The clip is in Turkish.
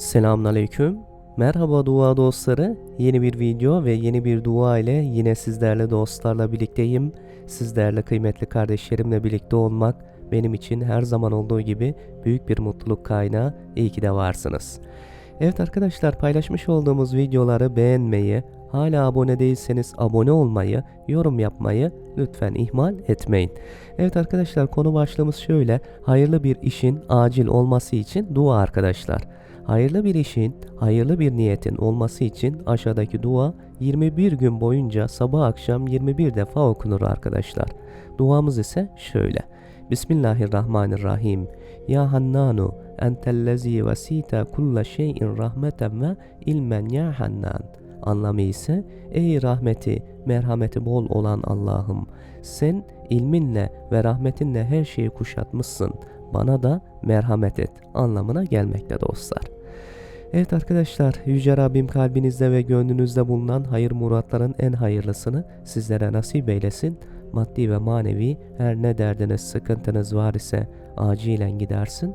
Selamünaleyküm. Merhaba dua dostları. Yeni bir video ve yeni bir dua ile yine sizlerle dostlarla birlikteyim. Sizlerle kıymetli kardeşlerimle birlikte olmak benim için her zaman olduğu gibi büyük bir mutluluk kaynağı. İyi ki de varsınız. Evet arkadaşlar paylaşmış olduğumuz videoları beğenmeyi, hala abone değilseniz abone olmayı, yorum yapmayı lütfen ihmal etmeyin. Evet arkadaşlar konu başlığımız şöyle. Hayırlı bir işin acil olması için dua arkadaşlar. Hayırlı bir işin, hayırlı bir niyetin olması için aşağıdaki dua 21 gün boyunca sabah akşam 21 defa okunur arkadaşlar. Duamız ise şöyle. Bismillahirrahmanirrahim. Ya Hannanu entellezi vesita kulla şeyin rahmeten ve ilmen ya Hannan. Anlamı ise ey rahmeti, merhameti bol olan Allah'ım sen ilminle ve rahmetinle her şeyi kuşatmışsın. Bana da merhamet et anlamına gelmekte dostlar. Evet arkadaşlar Yüce Rabbim kalbinizde ve gönlünüzde bulunan hayır muratların en hayırlısını sizlere nasip eylesin. Maddi ve manevi her ne derdiniz sıkıntınız var ise acilen gidersin.